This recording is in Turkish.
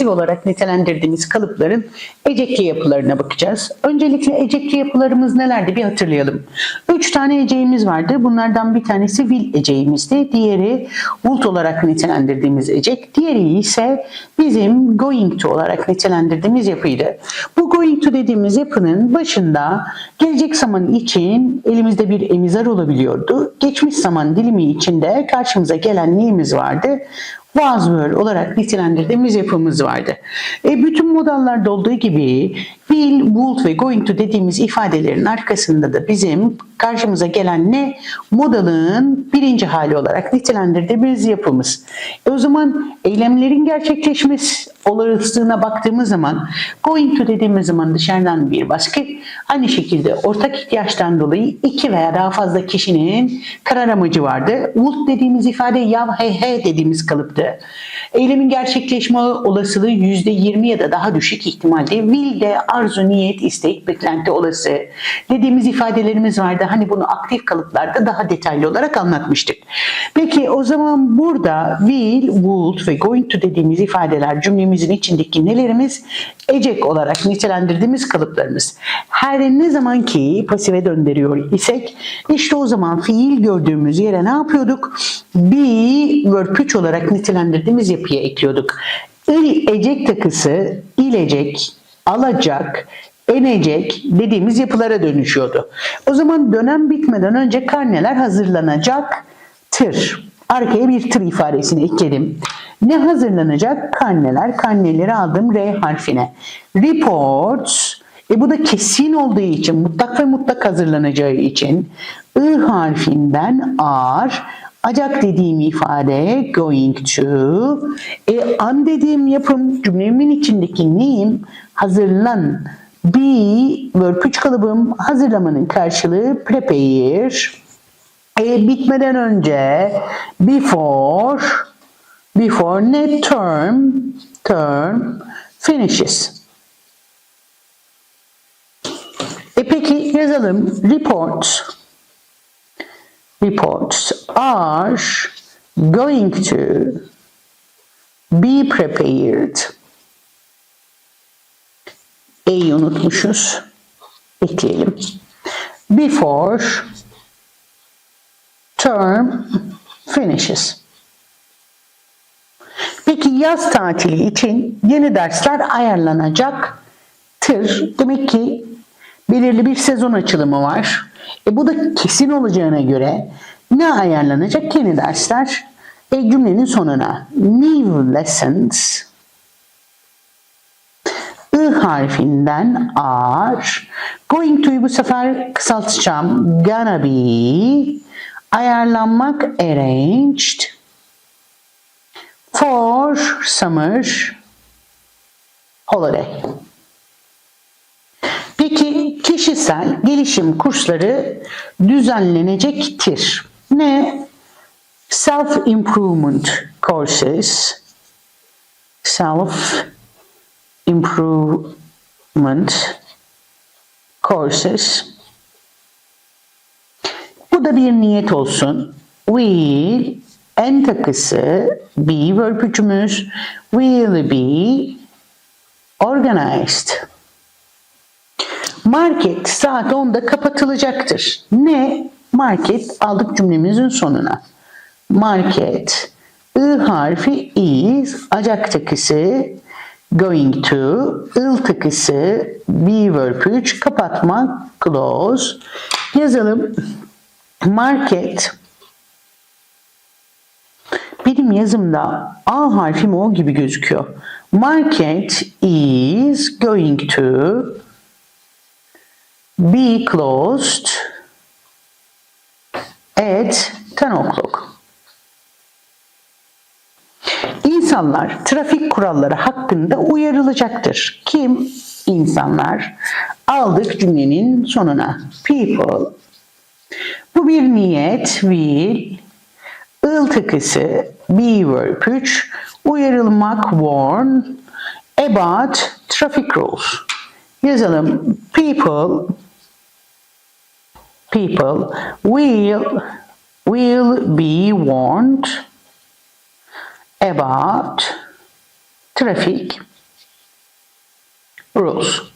pasif olarak nitelendirdiğimiz kalıpların ecekli yapılarına bakacağız. Öncelikle ecekli yapılarımız nelerdi bir hatırlayalım. Üç tane eceğimiz vardı. Bunlardan bir tanesi will eceğimizdi. Diğeri would olarak nitelendirdiğimiz ecek. Diğeri ise bizim going to olarak nitelendirdiğimiz yapıydı. Bu going to dediğimiz yapının başında gelecek zaman için elimizde bir emizar olabiliyordu. Geçmiş zaman dilimi içinde karşımıza gelen neyimiz vardı? Was were olarak nitelendirdiğimiz yapımız vardı. E, bütün modellerde olduğu gibi will, would ve going to dediğimiz ifadelerin arkasında da bizim karşımıza gelen ne? Model'ın birinci hali olarak nitelendirdiğimiz yapımız. E, o zaman eylemlerin gerçekleşmesi olasılığına baktığımız zaman going to dediğimiz zaman dışarıdan bir baskı aynı şekilde ortak ihtiyaçtan dolayı iki veya daha fazla kişinin karar amacı vardı. Would dediğimiz ifade ya he he dediğimiz kalıptı. Eylemin gerçekleşme olasılığı %20 ya da daha düşük ihtimalde. Will de arzu, niyet, istek, beklenti olası dediğimiz ifadelerimiz vardı. Hani bunu aktif kalıplarda daha detaylı olarak anlatmıştık. Peki o zaman burada will, would ve going to dediğimiz ifadeler cümlemizin içindeki nelerimiz? Ecek olarak nitelendirdiğimiz kalıplarımız. Her ne zaman ki pasife döndürüyor isek işte o zaman fiil gördüğümüz yere ne yapıyorduk? Be verb 3 olarak nitelendirdiğimiz yapıya ekliyorduk. İl ecek takısı ilecek, alacak, enecek dediğimiz yapılara dönüşüyordu. O zaman dönem bitmeden önce karneler hazırlanacak tır. Arkaya bir tır ifadesini ekledim. Ne hazırlanacak? Karneler. Karneleri aldım R harfine. Reports. E bu da kesin olduğu için, mutlak ve mutlak hazırlanacağı için I harfinden are, acak dediğim ifade going to, e, an dediğim yapım cümlemin içindeki neyim? Hazırlan. Be, verb 3 kalıbım hazırlamanın karşılığı prepare. E, bitmeden önce before, before ne term, term finishes. E peki yazalım. Reports. Reports are going to be prepared. E'yi unutmuşuz. Ekleyelim. Before term finishes. Peki yaz tatili için yeni dersler ayarlanacak tır. Demek ki belirli bir sezon açılımı var. E bu da kesin olacağına göre ne ayarlanacak? Yeni dersler e, cümlenin sonuna. New lessons I harfinden are. Going to'yu bu sefer kısaltacağım. Gonna be. Ayarlanmak arranged. For summer holiday. Peki kişisel gelişim kursları düzenlenecektir. Ne? Self improvement courses. Self improvement courses. Bu da bir niyet olsun. Will en takısı be verb üçümüz will be organized. Market saat 10'da kapatılacaktır. Ne? Market aldık cümlemizin sonuna. Market I harfi is acak takısı going to il takısı be verb 3 kapatmak close yazalım market benim yazımda A harfim o gibi gözüküyor. Market is going to be closed at 10 o'clock. İnsanlar trafik kuralları hakkında uyarılacaktır. Kim? İnsanlar. Aldık cümlenin sonuna. People. Bu bir niyet, will. Il takısı, be verb 3. Uyarılmak, warn. About traffic rules. Yazalım. People people will will be warned about traffic rules.